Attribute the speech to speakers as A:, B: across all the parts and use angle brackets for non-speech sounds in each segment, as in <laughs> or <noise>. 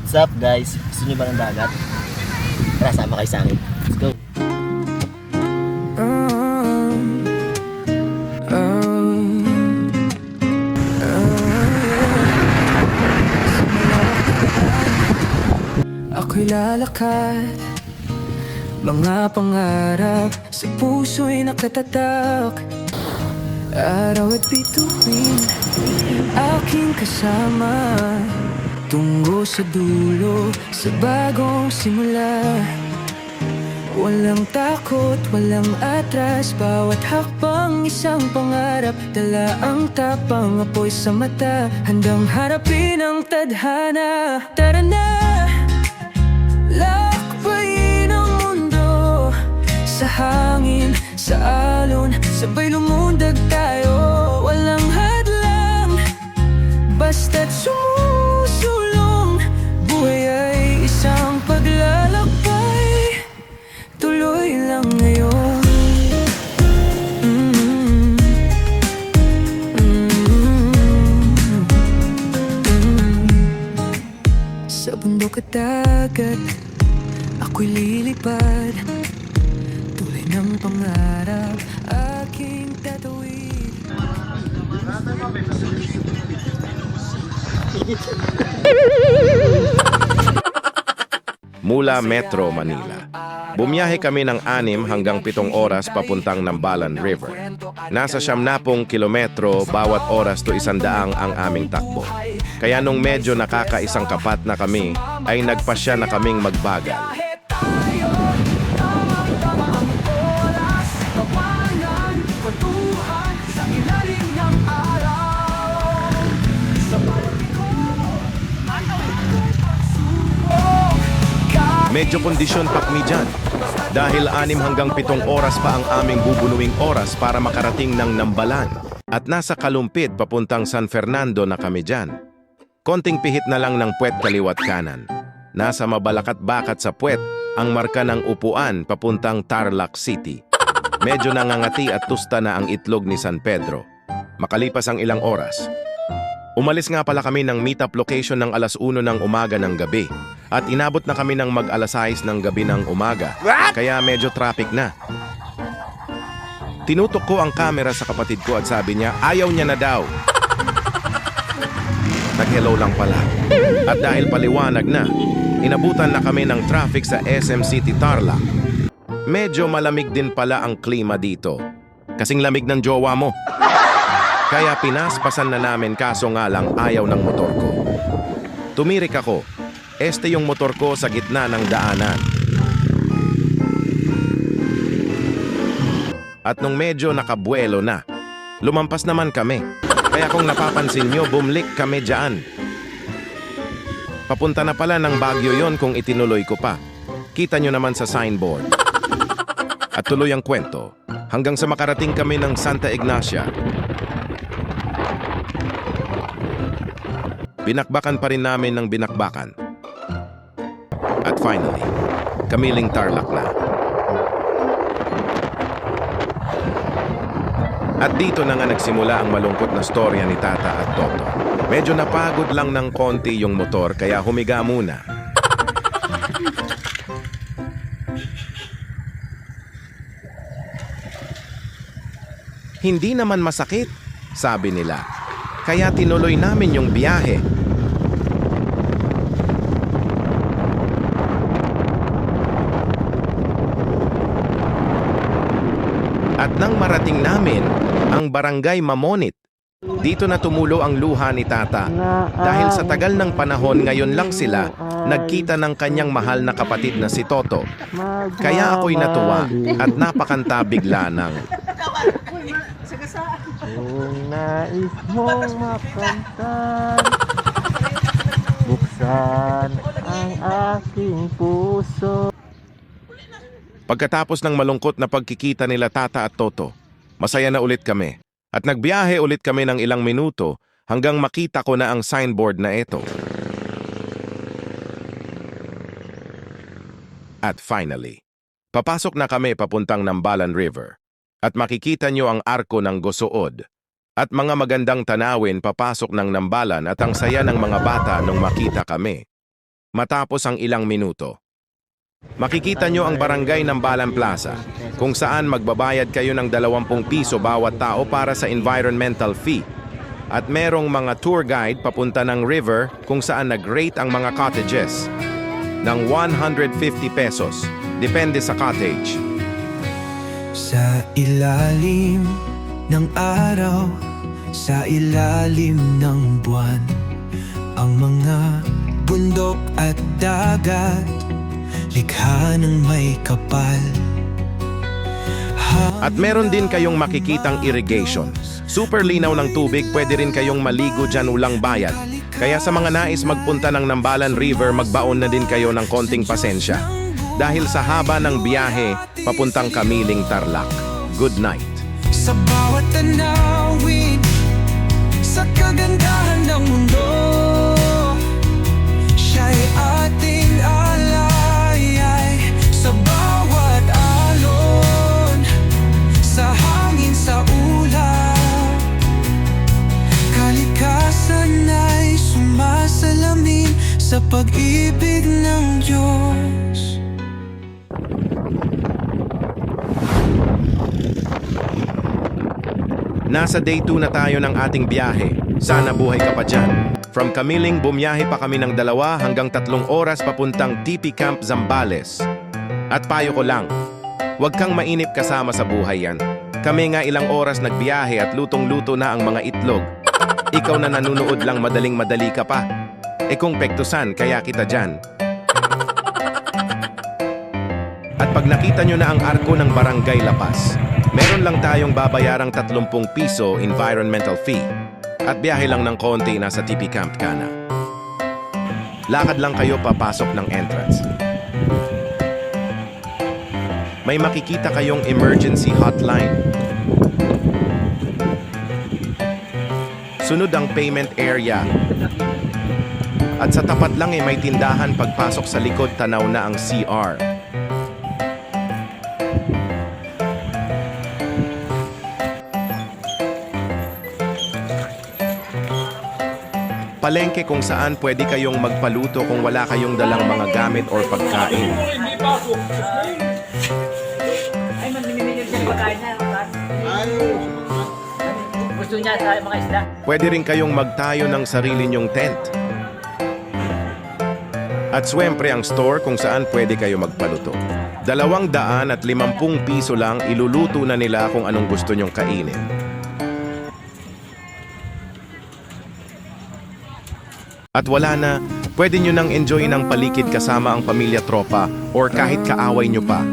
A: What's up guys? Gusto niyo ba ng dagat? Tara, sama kayo sa akin. Let's go.
B: Ako'y lalakad Mga pangarap Sa puso'y nakatatak Araw at bituin Aking kasama Tungo sa dulo Sa bagong simula. Walang takot, walang atras Bawat hakbang isang pangarap. Dala ang tapang apoy sa mata Handang harapin ang tadhana. Tara na! Lakbayin ang mundo. Sa hangin, sa alon Sabay lumundag tayo. Walang hadlang Basta't sumusulong Ako'y lilipad Tulay ng pangarap Aking tatawid
C: mula Metro Manila. Bumiyahe kami ng anim hanggang pitong oras papuntang Nambalan River. Nasa siyamnapong kilometro bawat oras to isandaang ang aming takbo. Kaya nung medyo nakakaisang kapat na kami, ay nagpasya na kaming magbagal. Medyo kondisyon pakmi dyan. Dahil anim hanggang pitong oras pa ang aming bubunuing oras para makarating ng Nambalan. At nasa Kalumpit papuntang San Fernando na kami dyan. Konting pihit na lang ng puwet kaliwat kanan. Nasa mabalakat-bakat sa puwet ang marka ng upuan papuntang Tarlac City. Medyo nangangati at tusta na ang itlog ni San Pedro. Makalipas ang ilang oras, Umalis nga pala kami ng meetup location ng alas 1 ng umaga ng gabi. At inabot na kami ng mag alas 6 ng gabi ng umaga. Kaya medyo traffic na. Tinutok ko ang camera sa kapatid ko at sabi niya, ayaw niya na daw. <laughs> Nag-hello lang pala. At dahil paliwanag na, inabutan na kami ng traffic sa SM City Tarlac. Medyo malamig din pala ang klima dito. Kasing lamig ng jowa mo. Kaya pinaspasan na namin kaso nga lang ayaw ng motor ko. Tumirik ako. Este yung motor ko sa gitna ng daanan. At nung medyo nakabuelo na, lumampas naman kami. Kaya kung napapansin nyo, bumlik kami dyan. Papunta na pala ng Baguio yon kung itinuloy ko pa. Kita nyo naman sa signboard. At tuloy ang kwento hanggang sa makarating kami ng Santa Ignacia Binakbakan pa rin namin ng binakbakan. At finally, kamiling Tarlac na. At dito na nga nagsimula ang malungkot na storya ni Tata at Toto. Medyo napagod lang ng konti yung motor kaya humiga muna. Hindi naman masakit, sabi nila. Kaya tinuloy namin yung biyahe. Nang marating namin ang barangay Mamonit, dito na tumulo ang luha ni Tata. Dahil sa tagal ng panahon ngayon lang sila nagkita ng kanyang mahal na kapatid na si Toto. Kaya ako'y natuwa at napakanta bigla ng
A: Kung nais mong makamtan, buksan ang aking puso.
C: Pagkatapos ng malungkot na pagkikita nila Tata at Toto, masaya na ulit kami. At nagbiyahe ulit kami ng ilang minuto hanggang makita ko na ang signboard na ito. At finally, papasok na kami papuntang Nambalan River. At makikita nyo ang arko ng Gosood. At mga magandang tanawin papasok ng Nambalan at ang saya ng mga bata nung makita kami. matapos ang ilang minuto. Makikita nyo ang barangay ng Balan Plaza, kung saan magbabayad kayo ng 20 piso bawat tao para sa environmental fee. At merong mga tour guide papunta ng river kung saan nag-rate ang mga cottages ng 150 pesos, depende sa cottage.
B: Sa ilalim ng araw, sa ilalim ng buwan Ang mga bundok at dagat, likha ng may kapal
C: At meron din kayong makikitang irrigation. Super linaw ng tubig, pwede rin kayong maligo dyan ulang bayad. Kaya sa mga nais magpunta ng Nambalan River, magbaon na din kayo ng konting pasensya. Dahil sa haba ng biyahe, papuntang Kamiling Tarlac. Good night.
B: Sa bawat tanawin, sa kagandahan ng mundo
C: Nasa day 2 na tayo ng ating biyahe. Sana buhay ka pa dyan. From Kamiling, bumiyahe pa kami ng dalawa hanggang tatlong oras papuntang TP Camp Zambales. At payo ko lang, huwag kang mainip kasama sa buhay yan. Kami nga ilang oras nagbiyahe at lutong-luto na ang mga itlog. Ikaw na nanunood lang madaling-madali ka pa. E kung pektusan, kaya kita dyan. At pag nakita nyo na ang arko ng Barangay Lapas, meron lang tayong babayarang 30 piso environmental fee at biyahe lang ng konti nasa TP Camp ka na. Lakad lang kayo papasok ng entrance. May makikita kayong emergency hotline. Sunod ang payment area. At sa tapat lang eh may tindahan pagpasok sa likod tanaw na ang CR. Palengke kung saan pwede kayong magpaluto kung wala kayong dalang mga gamit or pagkain.
D: Ay, man, minimigil siya pagkain na. Gusto niya sa mga isda.
C: Pwede rin kayong magtayo ng sarili nyong tent. At swempre ang store kung saan pwede kayo magpaluto. Dalawang daan at limampung piso lang iluluto na nila kung anong gusto nyong kainin. At wala na, pwede nyo nang enjoy ng palikid kasama ang pamilya tropa or kahit kaaway nyo pa.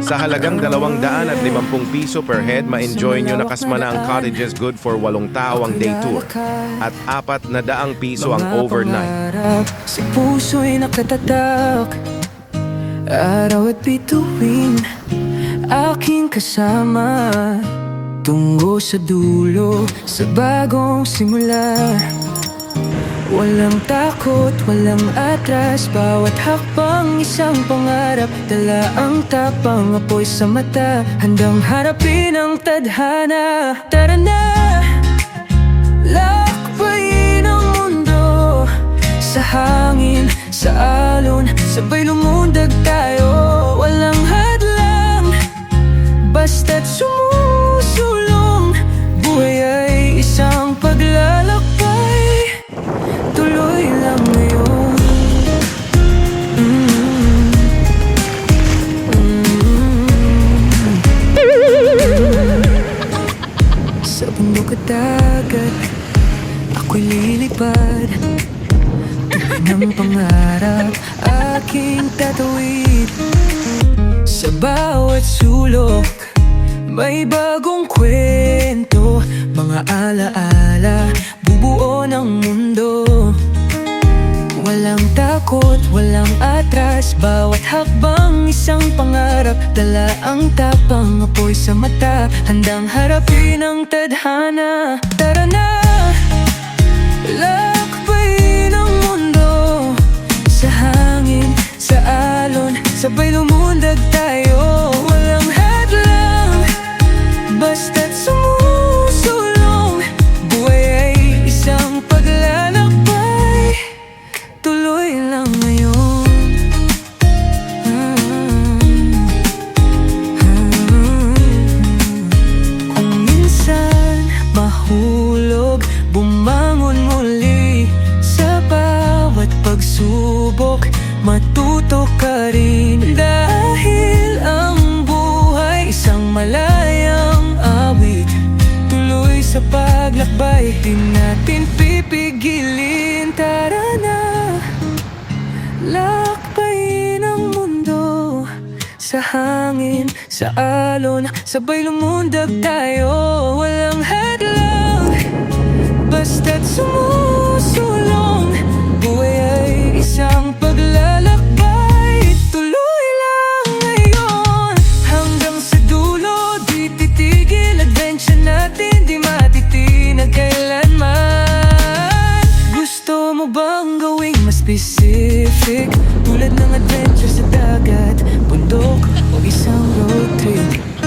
C: Sa halagang dalawang daan at limampung piso per head, ma-enjoy nyo na kasma na ang cottages good for walong tao ang day tour. At apat na daang piso ang overnight.
B: puso'y nakatatak Araw at bituin Aking kasama Tungo sa dulo Sa bagong simula Walang takot, walang atras Bawat hakbang isang pangarap. Dala ang tapang apoy sa mata Handang harapin ang tadhana. Tara na! Lakbayin ang mundo. Sa hangin, sa alon Sabay lumundag tayo. Walang hadlang lilipad Ng pangarap Aking tatawid. Sa bawat sulok May bagong kwento. Mga alaala Bubuo ng mundo. Walang takot, walang atras. Bawat hakbang isang pangarap. Dala ang tapang apoy sa mata. Handang harapin ang tadhana. Tara na! Lakbayin ang mundo? Sa hangin, sa alon Sabay lumundag tayo Matuto ka rin. Dahil ang buhay Isang malayang awit. Tuloy sa paglakbay Di natin pipigilin. Tara na Lakbayin ang mundo. Sa hangin, sa alon Sabay lumundag tayo. Walang hadlang Basta't ay isang paglalakbay. Tuloy lang ngayon. Hanggang sa dulo Di titigil. Adventure natin Di matitina kailanman. Gusto mo bang gawing mas specific? Tulad ng adventure sa dagat Bundok o isang road trip?